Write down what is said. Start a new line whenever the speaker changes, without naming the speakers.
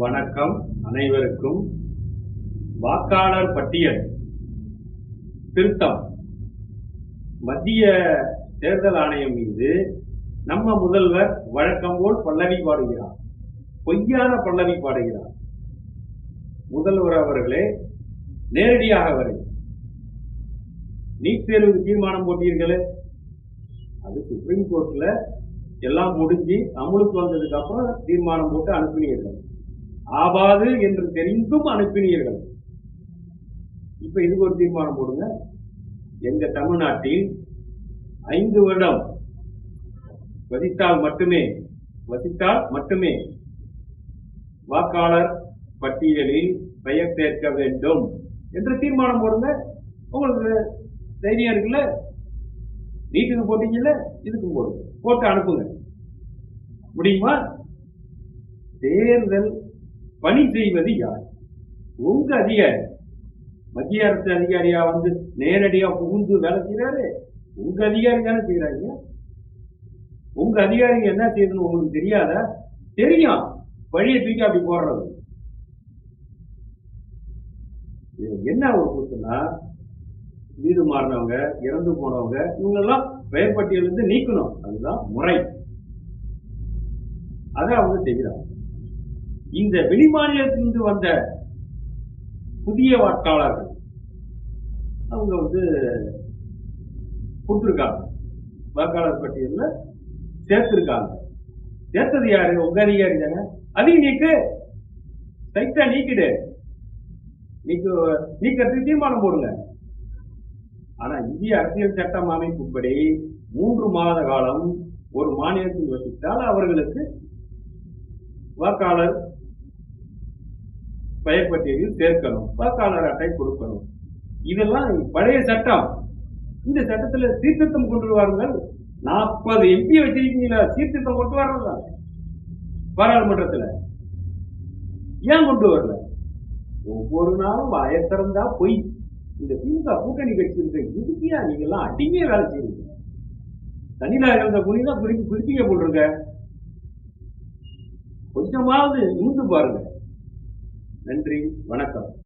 வணக்கம் அனைவருக்கும். வாக்காளர் பட்டியல். திருத்தம். மத்திய தேர்தல் ஆணையம் மீது நம்ம முதல்வர் வழக்கம் போல் பல்லவி பாடுகிறார். பொய்யான பல்லவி பாடுகிறார். முதல்வர் அவர்களே நேரடியாக வரை நீட் தேர்வுக்கு தீர்மானம் போட்டீர்களே? அது சுப்ரீம் கோர்ட்ல எல்லாம் முடிஞ்சு அமலுக்கு வந்ததுக்கு அப்புறம் தீர்மானம் போட்டு அனுப்பினீர்கள். ஆபாது என்று தெரிந்தும் அனுப்பினீர்கள். இப்ப இதுக்கு ஒரு தீர்மானம் போடுங்க. எங்க தமிழ்நாட்டில் ஐந்து வருடம் வசித்தால் மட்டுமே வசித்தால் மட்டுமே வாக்காளர் பட்டியலில் பெயர் சேர்க்க வேண்டும் என்று தீர்மானம் போடுங்க. உங்களுக்கு தைரியம் இருக்குல்ல? நீட்டுக்கு போட்டீங்கல்ல? இதுக்கும் போடுங்க. போட்டு அனுப்புங்க. முடியுமா? தேர்தல் பணி செய்வது யார்? உங்க அதிகாரி. மத்திய அரசு அதிகாரியா வந்து நேரடியா புகுந்து வேலை செய்யறாரு உங்க அதிகாரி தானே செய்யறாங்க உங்க அதிகாரிங்க என்ன செய்யணும்னு உங்களுக்கு தெரியாதா? தெரியும். வழியை தூக்கி அப்படி போடுறது. என்ன ஒரு கூத்துனா வீடு மாறினவங்க இறந்து போனவங்க இவங்கெல்லாம் பெயர் பட்டியலிருந்து நீக்கணும். அதுதான் முறை. அதை அவங்க செய்கிறாங்க. இந்த வெளிமாநிலத்திலிருந்து வந்த புதிய வாக்காளர்கள் அவங்க வந்து கொடுத்துருக்காங்க. வாக்காளர் பட்டியலில் சேர்த்திருக்காங்க. சேர்த்தது யாரு? உங்க அதிகாரி தானே? அதையும் நீக்கு. டைட்டா நீக்கிடு. நீக்கு நீக்கிறதுக்கு தீர்மானம் போடுங்க. ஆனா இந்திய அரசியல் சட்டம் அமைப்புப்படி மூன்று மாத காலம் ஒரு மாநிலத்தில் வசித்தால் அவர்களுக்கு வாக்காளர் பெயர்பட்டியலில் சேர்க்கணும். வாக்காளர் அட்டை கொடுக்கணும். இதெல்லாம் பழைய சட்டம். இந்த சட்டத்துல சீர்திருத்தம் கொண்டு வாருங்கள் நாற்பது எம்பி வச்சிருக்கீங்களா? சீர்திருத்தம் கொண்டு வரல. பாராளுமன்றத்துல. ஏன் கொண்டு வரல? ஒவ்வொரு நாளும் வாய திறந்தா பொய். இந்த திமுக கூட்டணி கட்சி இருக்க இதுக்கியா நீங்க எல்லாம் அடிமையே வேலை செய்யுங்க தனியில இருந்த குனிதான் குறிப்பி குறிப்பிங்க போட்டிருக்க. கொஞ்சமாவது இருந்து பாருங்க. நன்றி வணக்கம்.